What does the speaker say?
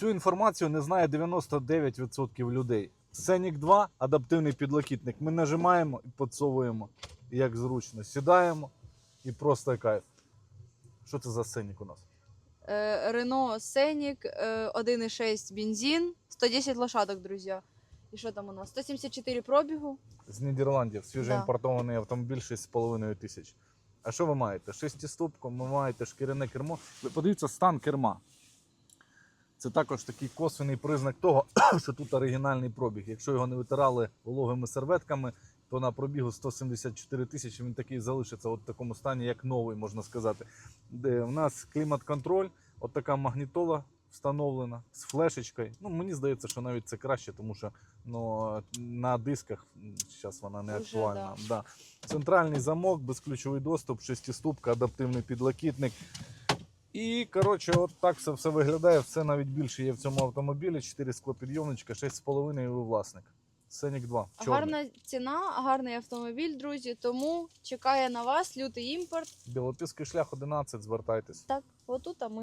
Цю інформацію не знає 99% людей. Сенік 2 адаптивний підлокітник. Ми нажимаємо і підсовуємо, як зручно. Сідаємо і просто кайф. Що це за сенік у нас? Е, Рено Сенік, е, 1,6 бензин, 110 лошадок, друзі. І що там у нас? 174 пробігу. З Нідерландів, Да. свіжоімпортований автомобіль 6,5 тисяч. А що ви маєте? Шестиступку, ви маєте шкіряне кермо. Ви подивіться стан керма. Це також такий косвений признак того, що тут оригінальний пробіг. Якщо його не витирали вологими серветками, то на пробігу 174 тисячі він такий залишиться от в такому стані, як новий, можна сказати. Де в нас клімат-контроль, от така магнітола встановлена з флешечкою. Ну, мені здається, що навіть це краще, тому що ну, на дисках зараз вона не Уже, актуальна. Да. Центральний замок, безключовий доступ, шестиступка, адаптивний підлокітник. І, коротше, от так це все виглядає. Все навіть більше є в цьому автомобілі. 4 склопідйомничка, 6,5 і власник. Сенік 2. Чорний. Гарна ціна, гарний автомобіль, друзі. Тому чекає на вас лютий імпорт. Білопільський шлях 11, звертайтесь. Так, отут а ми.